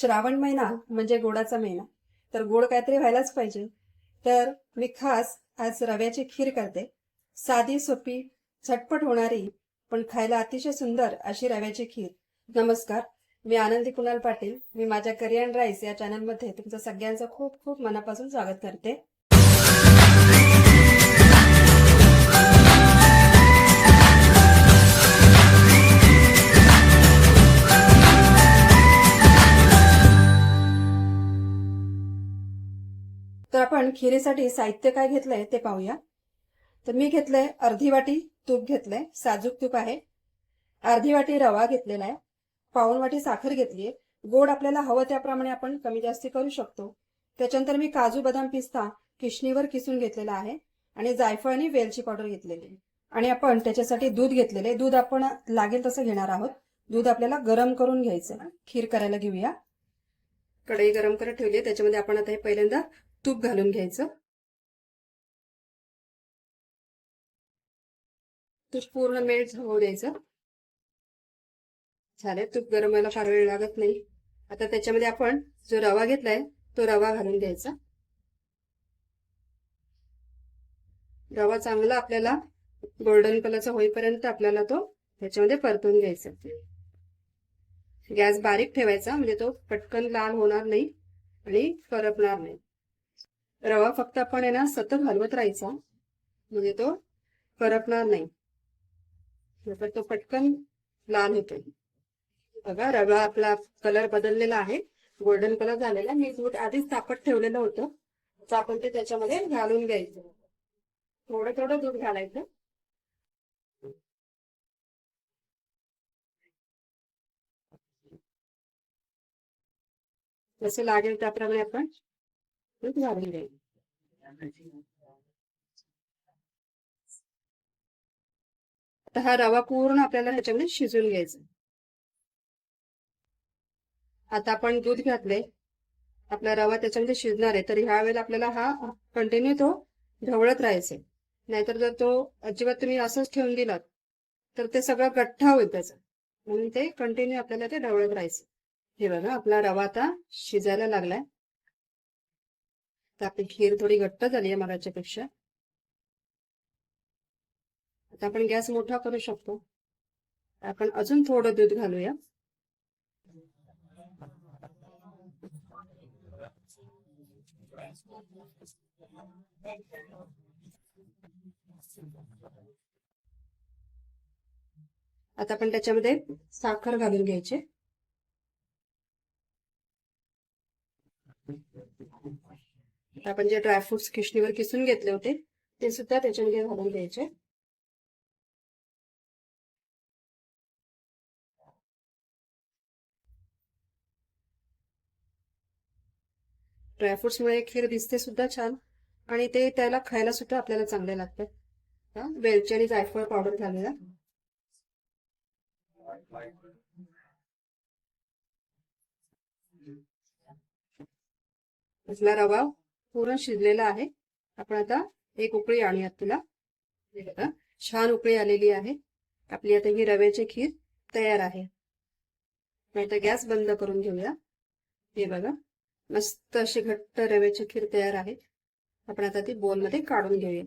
श्रावण महिना म्हणजे गोडाचा महिना. तर गोड काहीतरी व्हायलाच पाहिजे. तर मी खास आज रव्याची खीर करते. साधी सोपी झटपट होणारी पण खायला अतिशय सुंदर अशी रव्याची खीर. नमस्कार मी आनंदी कुणाल पाटील. मी माझ्या करियन राईस या चॅनलमध्ये तुमचं सगळ्यांचं खूप खूप मनापासून स्वागत करते. तर आपण खिरीसाठी साहित्य काय घेतलंय ते पाहूया. तर मी घेतलंय अर्धी वाटी तूप घेतलंय साजूक तूप आहे. अर्धी वाटी रवा घेतलेला आहे पाऊण वाटी साखर घेतलीये गोड आपल्याला हवं त्याप्रमाणे आपण कमी जास्ती करू शकतो. त्याच्यानंतर मी काजू बदाम पिस्ता किशणीवर किसून घेतलेला आहे आणि जायफळ आणि वेलची पावडर घेतलेली आहे. आणि आपण त्याच्यासाठी दूध घेतलेले दूध आपण लागेल तसं घेणार आहोत. दूध आपल्याला गरम करून घ्यायचं खीर करायला घेऊया. कढई गरम करत ठेवली त्याच्यामध्ये आपण आता हे पहिल्यांदा तूप घालून घ्यायचं. तूप पूर्ण मेल्ट होऊ द्यायचं. झाले तूप गरम व्हायला फार वेळ लागत नाही. आता त्याच्यामध्ये आपण जो रवा घेतलाय तो रवा घालून द्यायचा रवा चांगला आपल्याला गोल्डन कलरचा होईपर्यंत आपल्याला तो त्याच्यामध्ये परतून घ्यायचा. गॅस बारीक ठेवायचा म्हणजे तो पटकन लाल होणार नाही आणि करपणार नाही. रवा फक्त आपण आहे ना सतत हलवत राहायचा. म्हणजे तो करपणार नाही. तर तो पटकन लाल होतो बघा रवा आपला कलर बदललेला आहे. गोल्डन कलर झालेला मी दूध आधीच तापट ठेवलेलं होतं. तर आपण ते त्याच्यामध्ये घालून घ्यायचं. थोडं थोडं दूध घालायचं. जसं लागेल त्याप्रमाणे आपण दूध घालून घ्यायचं आता हा रवा पूर्ण आपल्याला ह्याच्यामध्ये शिजून घ्यायचा. आता आपण दूध घातले आपला रवा त्याच्यामध्ये शिजणार आहे. तर ह्या वेळेला आपल्याला हा कंटिन्यू तो ढवळत राहायचा नाहीतर जर तो अजिबात तुम्ही असंच ठेवून दिलात तर ते सगळं गठ्ठा होईल त्याचा. म्हणून ते कंटिन्यू आपल्याला ते ढवळत राहायचं. हे बघा आपला रवा आता शिजायला लागलाय. तर आपली खीर थोडी घट्ट झाली आहे मगाच्या पेक्षा आता आपण गॅस मोठा करू शकतो. आपण अजून थोडं दूध घालूया. आता आपण त्याच्यामध्ये साखर घालून घ्यायचे. आपण जे ड्रायफ्रुट्स किशणीवर किसून घेतले होते ते सुद्धा त्याच्यामध्ये घालून द्यायचे ड्रायफ्रुट्समुळे खीर दिसते सुद्धा छान आणि ते त्याला खायला सुद्धा आपल्याला चांगले लागते. वेलची आणि जायफळ पावडर घालूया रवा. पूर्ण शिजलेला आहे. आपण आता एक उकळी आणूयात तुला. छान उकळी आलेली आहे. आपली आता ही रव्याची खीर तयार आहे. आता गॅस बंद करून घेऊया. हे बघा मस्त अशी घट्ट रव्याची खीर तयार आहे. आपण आता ती बोलमध्ये काढून घेऊया.